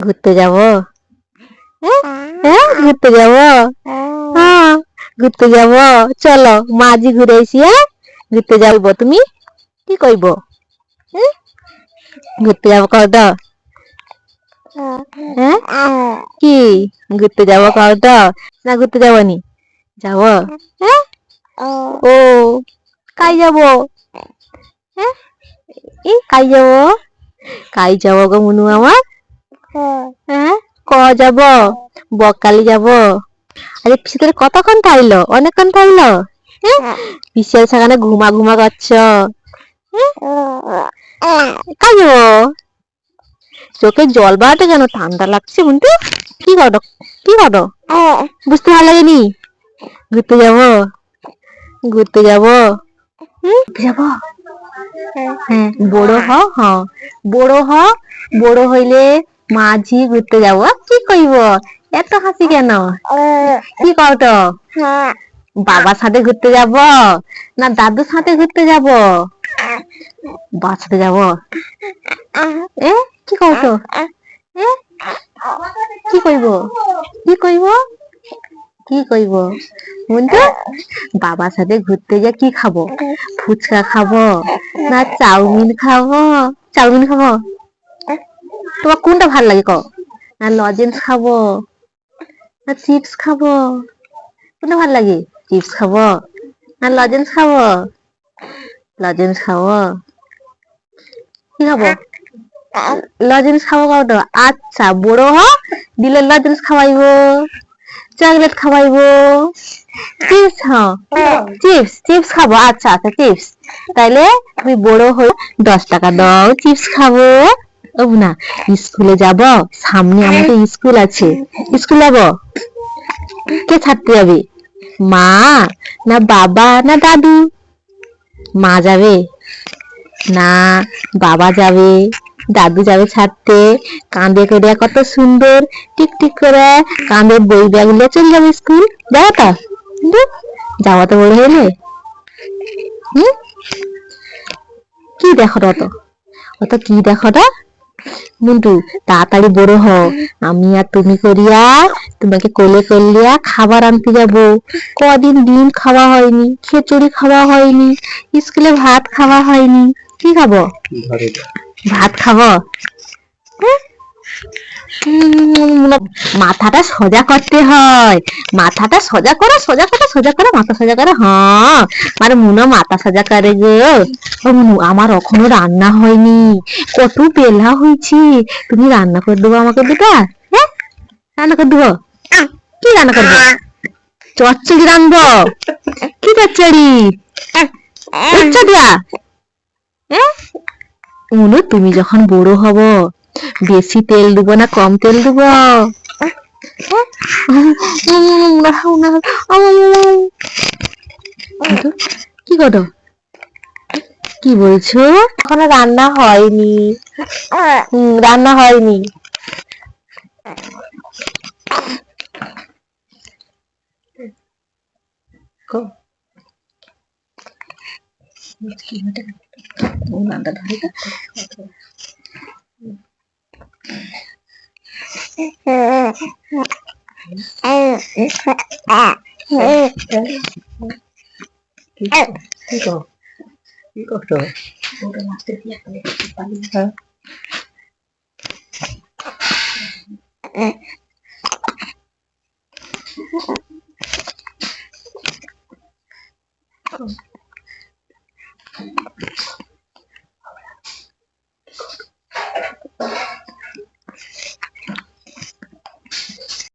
ঘুরতে যাব? হ্যাঁ? হ্যাঁ? ঘুরতে যাব? হ্যাঁ ঘুরতে যাব। চলো, মাঝি ঘুরে আইসি হ্যাঁ? ঘুরতে যাইব তুমি? কি কইব? হ্যাঁ? ঘুরতে যাব কও তো হ্যাঁ? কি? ঘুরতে যাব কও তো না, ঘুরতে যাবনি? যাব? হ্যাঁ? ও কাই যাব? হ্যাঁ? ই কাই যাব? কাই যাব গো মুনু আমার। হ্যাঁ? ক যাব? বককালি যাব? আরে পিসিদের কতক্ষণ থাইলো? অনেকক্ষণ থাইলো? হ্যাঁ? বিশাল সেখানে ঘুমা ঘুমা করছ? যাব চোখে জল বাড়াতে কেন ঠান্ডা লাগছে বুনটু কি করো? কি করো? বুঝতে ভালো লাগেনি? ঘুরতে যাব? ঘুরতে যাব? যাব? হ্যাঁ বড় হ হ। বড় হ বড় হইলে মাঝি ঘুরতে যাব। কি কইব? এত হাসি কেন? কি কও তো? বাবার সাথে ঘুরতে যাব না দাদুর সাথে ঘুরতে যাব? বাবার সাথে যাব? এ, কি কও তো? এ, কি কইব? কি কইব? কি কইব? বুঝতো বাবার সাথে ঘুরতে যা কি খাব? ফুচকা খাব না চাউমিন খাব? চাউমিন খাব? তোমার কোনটা ভালো লাগে কও? না, লজেন্স খাব। না, চিপস খাব। কোনটা ভালো লাগে? চিপস খাব। না, লজেন্স খাব। লজেন্স খাব। কি খাব? লজেন্স খাব কও তো। আচ্ছা বড় হ, দিলে লজেন্স খাওয়াইবো। চকলেট খাওয়াইবো। চিপস চিপস চিপস খাব। আচ্ছা আচ্ছা চিপস। তাইলে তুমি বড় হয়ে দশ টাকা দাও, চিপস খাব। ও না, স্কুলে যাব, সামনে আমাদের স্কুল আছে। স্কুল যাব। কে ছাড়তে যাবে? মা না বাবা না দাদু? মা যাবে। না, বাবা যাবে। দাদু যাবে ছাড়তে। কাঁধে করে কত সুন্দর, টিক টিক করে কাঁধে বই ব্যাগ নিয়ে চলে যাবে স্কুল। যাব তো? যাওয়া তো বড় হইলে। কি দেখো তো অত? অত কি দেখো মুন্টু তাড়াতাড়ি বড় হও। আমি আর তুমি করিয়া তোমাকে কোলে করলিয়া খাবার আনতে যাব। কদিন ডিম খাওয়া হয়নি খিচুড়ি খাওয়া হয়নি স্কুলে ভাত খাওয়া হয়নি। কি খাব? ভাত খাব? হ্যাঁ? মাথাটা সোজা করতে হয়। মাথাটা সোজা করে সোজা করে সোজা করে, মাথা সোজা করে হ্যাঁ। মানে মুনো মাথা সোজা করে গো। মুনু, আমার এখনও রান্না হয়নি। কত বেলা হয়েছে। তুমি রান্না করে দেবো আমাকে দুটা হ্যাঁ? রান্না করে দেবো? কি রান্না করব? চচ্চড়ি রানবো কি চচ্চড়ি? দিয়া? হ্যাঁ? মুনু, তুমি যখন বড় হব বেশি তেল দেবো না কম তেল দেবো? কি করো? কি বলছো? এখনও রান্না হয়নি। রান্না হয়নি। Iku. Iku do. Udah.